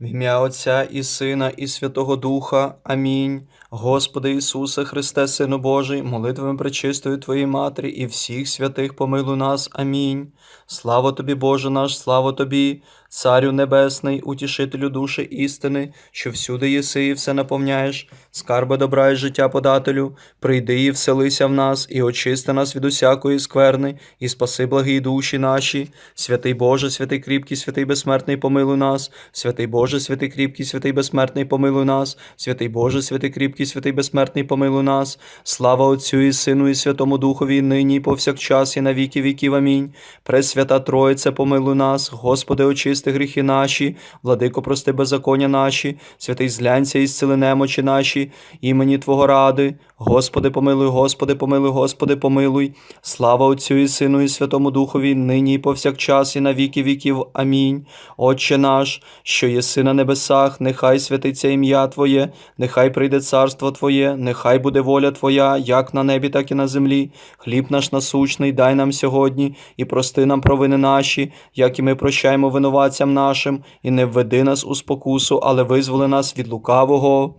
В ім'я Отця і Сина, і Святого Духа. Амінь. Господи Ісусе Христе, Сину Божий, молитвами пречистої Твоєї Матері і всіх святих помилуй нас. Амінь. Слава Тобі, Боже наш, слава Тобі, Царю Небесний, утішителю душі істини, що всюди єси і все наповняєш, скарби добра і життя подателю, прийди і вселися в нас, і очисти нас від усякої скверни, і спаси благі душі наші. Святий Боже, святий кріпкий, святий безсмертний, помилуй нас, святий Боже, святий кріпкий, святий безсмертний, помилуй нас, святий Боже, святий кріпкий, святий безсмертний, помилуй нас. Слава Отцю і Сину, і Святому Духові, і нині, і повсякчас, і на віки віків. Амінь. Пресвята Троїце, помилуй нас, Господи, очисти гріхи наші, владико, прости беззаконня наші, святий зглянься і зціли немочі наші, імені Твого ради. Господи, помилуй, Господи, помилуй, Господи, помилуй. Слава Отцю і Сину, і Святому Духові, нині і повсякчас, і на віки віків. Амінь. Отче наш, що єси на небесах, нехай святиться ім'я Твоє, нехай прийде царство Твоє, нехай буде воля Твоя, як на небі, так і на землі. Хліб наш насущний, дай нам сьогодні, і прости нам провини наші, як і ми прощаємо винуватцям нашим, і не введи нас у спокусу, але визволи нас від лукавого.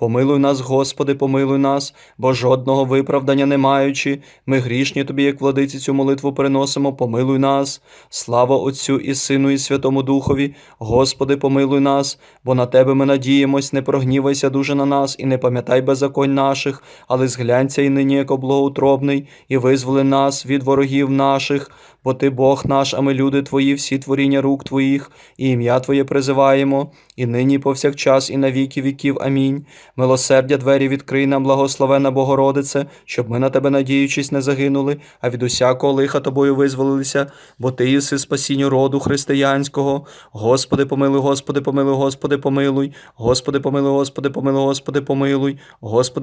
Помилуй нас, Господи, помилуй нас, бо жодного виправдання не маючи, ми грішні Тобі, як владиці, цю молитву переносимо, помилуй нас. Слава Отцю і Сину, і Святому Духові, Господи, помилуй нас, бо на Тебе ми надіємось, не прогнівайся дуже на нас, і не пам'ятай беззаконь наших, але зглянься і нині, як облоутробний, і визволи нас від ворогів наших, бо Ти Бог наш, а ми люди Твої, всі творіння рук Твоїх, і ім'я Твоє призиваємо, і нині, повсякчас, і на віки віків. Амінь. Милосердя двері відкрий нам, благословена Богородице, щоб ми на тебе, надіючись, не загинули, а від усякого лиха тобою визволилися, бо ти єси спасінню роду християнського. Господи, помилуй, Господи, помилуй, Господи, помилуй, Господи, помилуй, Господи, помилуй, Господи, помилуй, Господи,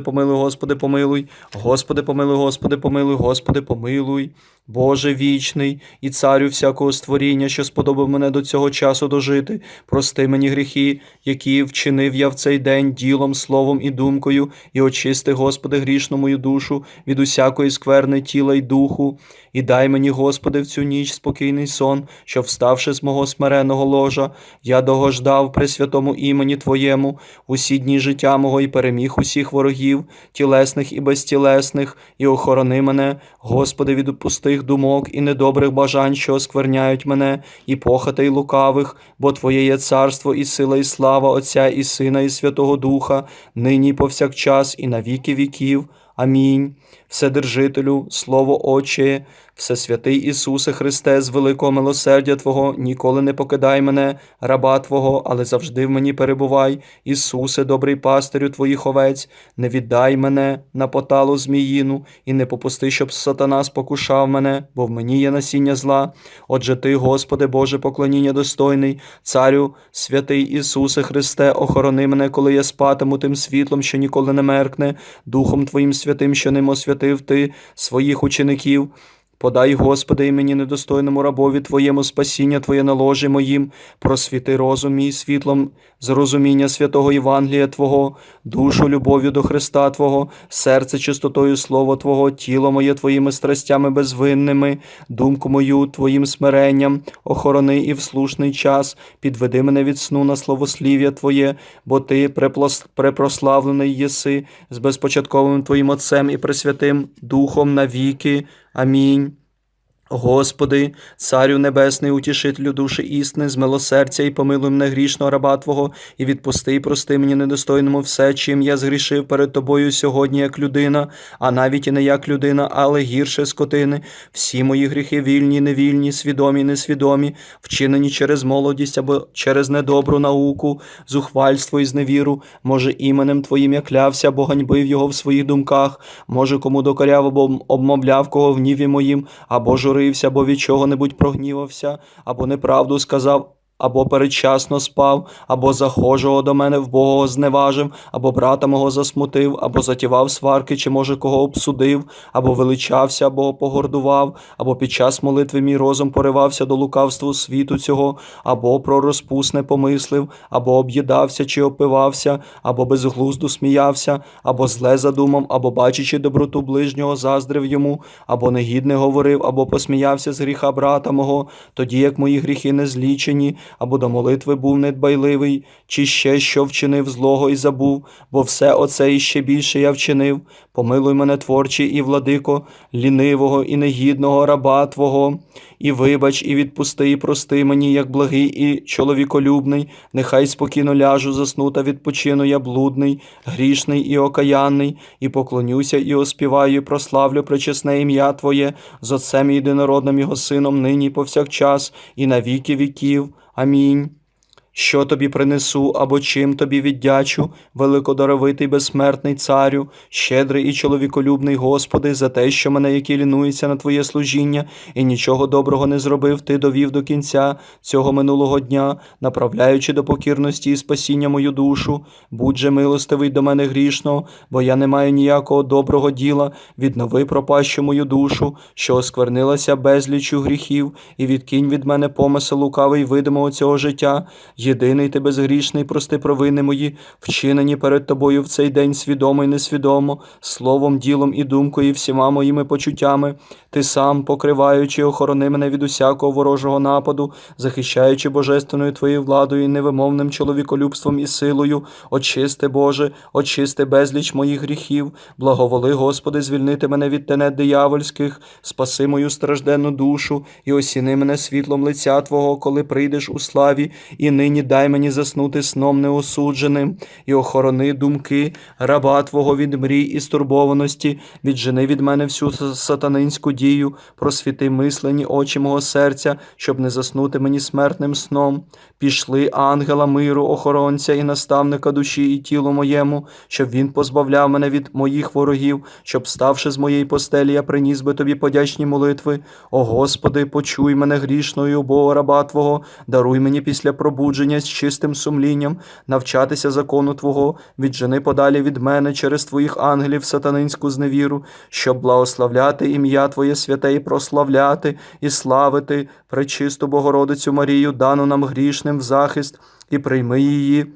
помилуй, Господи, помилуй, Господи, помилуй, Господи, помилуй, Господи, помилуй, Господи, помилуй. Боже вічний і царю всякого створіння, що сподобав мене до цього часу дожити, прости мені гріхи, які вчинив я в цей день ділом, словом і думкою, і очисти, Господи, грішну мою душу від усякої скверни тіла й духу, і дай мені, Господи, в цю ніч спокійний сон, що, вставши з мого смиреного ложа, я догождав при святому імені Твоєму усі дні життя мого і переміг усіх ворогів, тілесних і безтілесних, і охорони мене, Господи, від пустих думок і недобрих бажань, що оскверняють мене, і похотей лукавих, бо Твоє є царство і сила, і слава Отця і Сина, і Святого Духа, нині повсякчас, і на віки віків. Амінь. Вседержителю, Слово Отче, Всесвятий Ісусе Христе, з великого милосердя Твого, ніколи не покидай мене, раба Твого, але завжди в мені перебувай. Ісусе, добрий пастирю Твоїх овець, не віддай мене на поталу зміїну, і не попусти, щоб сатана спокушав мене, бо в мені є насіння зла. Отже Ти, Господи, Боже, поклоніння достойний, Царю, святий Ісусе Христе, охорони мене, коли я спатиму тим світлом, що ніколи не меркне, Духом Твоїм святим, що ним освятив Ти своїх учеників. Подай, Господи, і мені недостойному рабові Твоєму спасіння Твоє на ложі моїм, просвіти розум мій світлом, зрозуміння святого Євангелія Твого, душу любов'ю до Христа Твого, серце чистотою Слова Твого, тіло моє Твоїми страстями безвинними, думку мою Твоїм смиренням, охорони і в слушний час, підведи мене від сну на словослів'я Твоє, бо Ти препрославлений єси з безпочатковим Твоїм Отцем і Пресвятим Духом навіки. Амінь. Господи, Царю Небесний, утішителю душі істини, з милосердя і помилуй мене грішного раба Твого, і відпусти, і прости мені недостойному все, чим я згрішив перед Тобою сьогодні як людина, а навіть і не як людина, але гірше скотини. Всі мої гріхи вільні, невільні, свідомі, несвідомі, вчинені через молодість або через недобру науку, зухвальство і зневіру, може, іменем Твоїм я клявся, або ганьбив його в своїх думках, може, кому докоряв або обмовляв кого в гніві моїм, або журився, або від чого-небудь прогнівався, або неправду сказав. Або передчасно спав, або захожого до мене в Бога зневажив, або брата мого засмутив, або затівав сварки, чи може кого обсудив, або величався, або погордував, або під час молитви мій розум поривався до лукавству світу цього, або про розпусне помислив, або об'їдався чи опивався, або безглузду сміявся, або зле задумав, або бачачи доброту ближнього, заздрив йому, або негідне говорив, або посміявся з гріха брата мого, тоді як мої гріхи не злічені, або до молитви був недбайливий, чи ще що вчинив злого і забув, бо все оце і ще більше я вчинив. Помилуй мене, творчий і владико, лінивого і негідного раба Твого, і вибач, і відпусти, і прости мені, як благий і чоловіколюбний, нехай спокійно ляжу, засну та відпочину я блудний, грішний і окаянний, і поклонюся, і оспіваю, і прославлю пречесне ім'я Твоє з Отцем і єдинородним Його Сином, нині повсякчас, і на віки віків. Амінь. Що тобі принесу або чим тобі віддячу, великодоровитий безсмертний царю, щедрий і чоловіколюбний Господи, за те, що мене, який лінується на Твоє служіння, і нічого доброго не зробив, Ти довів до кінця цього минулого дня, направляючи до покірності і спасіння мою душу. Будь же милостивий до мене грішного, бо я не маю ніякого доброго діла, віднови пропащу мою душу, що осквернилася безлічю гріхів, і відкинь від мене помисел лукавий видимого цього життя. Єдиний ти безгрішний, прости провини мої, вчинені перед тобою в цей день свідомо і несвідомо, словом, ділом і думкою, і всіма моїми почуттями. Ти сам, покриваючи, охорони мене від усякого ворожого нападу, захищаючи божественною твоєю владою і невимовним чоловіколюбством і силою, очисти, Боже, очисти безліч моїх гріхів, благоволи, Господи, звільнити мене від тенет диявольських, спаси мою стражденну душу і осіни мене світлом лиця Твого, коли прийдеш у славі, і нині дай мені заснути сном неосудженим, і охорони думки, раба Твого від мрій і стурбованості, віджени від мене всю сатанинську дію, просвіти мислені очі мого серця, щоб не заснути мені смертним сном. Пішли ангела миру, охоронця і наставника душі і тілу моєму, щоб він позбавляв мене від моїх ворогів, щоб, ставши з моєї постелі, я приніс би тобі подячні молитви. О Господи, почуй мене грішною, Бога раба Твого, даруй мені після пробудження з чистим сумлінням, навчатися закону Твого, віджени подалі від мене через Твоїх ангелів сатанинську зневіру, щоб благословляти ім'я Твоє святе і прославляти, і славити пречисту Богородицю Марію, дану нам грішним в захист, і прийми її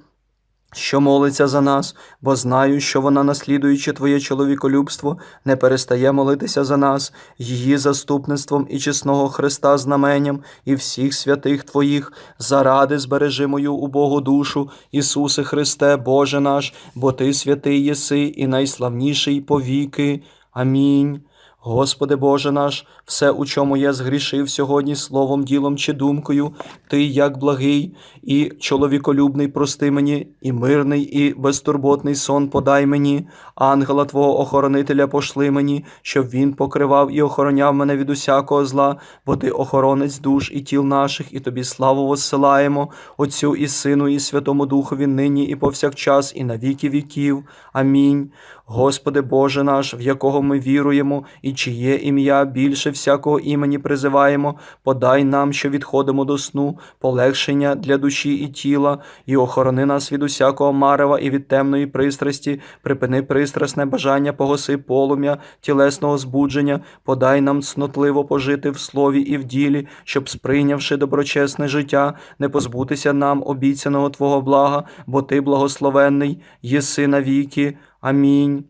що молиться за нас, бо знаю, що вона, наслідуючи Твоє чоловіколюбство, не перестає молитися за нас, її заступництвом і чесного Христа знаменням і всіх святих Твоїх, заради збережи мою убогу душу, Ісусе Христе, Боже наш, бо Ти святий єси і найславніший повіки. Амінь. Господи Боже наш, все, у чому я згрішив сьогодні словом, ділом чи думкою, Ти, як благий і чоловіколюбний, прости мені, і мирний, і безтурботний сон подай мені, ангела Твого охоронителя пошли мені, щоб він покривав і охороняв мене від усякого зла, бо Ти охоронець душ і тіл наших, і Тобі славу воссилаємо, Отцю і Сину, і Святому Духові нині і повсякчас, і на віки віків. Амінь. Господи Боже наш, в якого ми віруємо, і чиє ім'я більше всякого імені призиваємо, подай нам, що відходимо до сну, полегшення для душі і тіла, і охорони нас від усякого марева і від темної пристрасті, припини пристрасне бажання, погаси полум'я, тілесного збудження, подай нам цнотливо пожити в слові і в ділі, щоб, сприйнявши доброчесне життя, не позбутися нам обіцяного Твого блага, бо Ти благословенний, єси навіки. Амінь.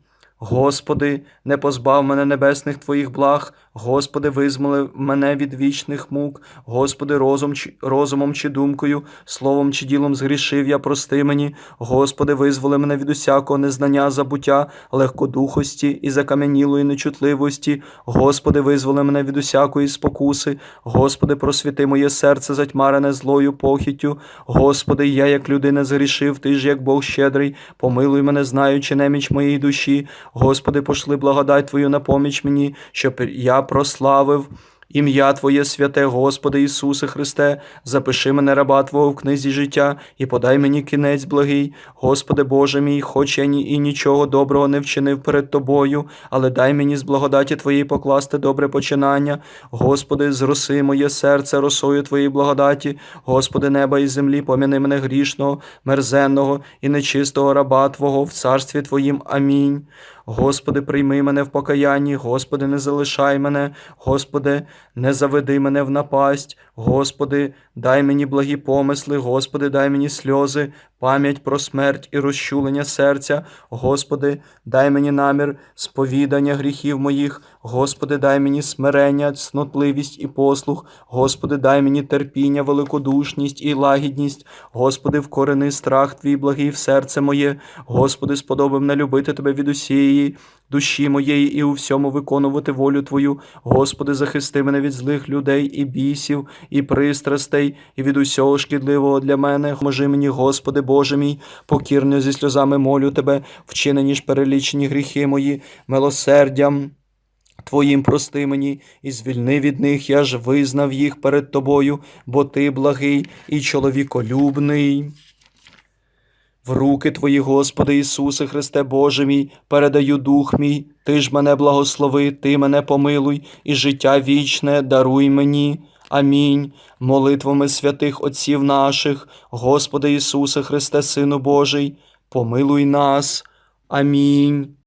Господи, не позбав мене небесних Твоїх благ, Господи, визволи мене від вічних мук, Господи, розум, розумом чи думкою, словом чи ділом згрішив я, прости мені, Господи, визволи мене від усякого незнання, забуття, легкодухості і закам'янілої нечутливості, Господи, визволи мене від усякої спокуси, Господи, просвіти моє серце затьмарене злою похіттю, Господи, я як людина згрішив, Ти ж як Бог щедрий, помилуй мене, знаючи неміч моєї душі, Господи, пошли благодать Твою на поміч мені, щоб я прославив. Ім'я Твоє святе, Господи Ісусе Христе, запиши мене раба Твого в книзі життя і подай мені кінець благий. Господи Боже мій, хоч я ні і нічого доброго не вчинив перед Тобою, але дай мені з благодаті Твоєї покласти добре починання. Господи, зроси моє серце росою Твоєї благодаті, Господи, неба і землі, поміни мене грішного, мерзенного і нечистого раба Твого в царстві Твоїм. Амінь. Господи, прийми мене в покаянні, Господи, не залишай мене, Господи, не заведи мене в напасть, Господи, дай мені благі помисли, Господи, дай мені сльози, пам'ять про смерть і розчулення серця, Господи, дай мені намір сповідання гріхів моїх, Господи, дай мені смирення, цнотливість і послух, Господи, дай мені терпіння, великодушність і лагідність, Господи, вкорени страх Твій благий в серце моє, Господи, сподоби мене любити Тебе від усієї душі моєї і у всьому виконувати волю Твою. Господи, захисти мене від злих людей і бісів, і пристрастей, і від усього шкідливого для мене. Поможи мені, Господи Боже мій, покірно зі сльозами молю Тебе, вчинені ж перелічені гріхи мої, милосердям. Твоїм прости мені і звільни від них, я ж визнав їх перед тобою, бо ти благий і чоловіколюбний. В руки Твої, Господи Ісусе Христе Боже мій, передаю дух мій, Ти ж мене благослови, Ти мене помилуй, і життя вічне даруй мені. Амінь. Молитвами святих Отців наших, Господи Ісусе Христе, Сину Божий, помилуй нас. Амінь.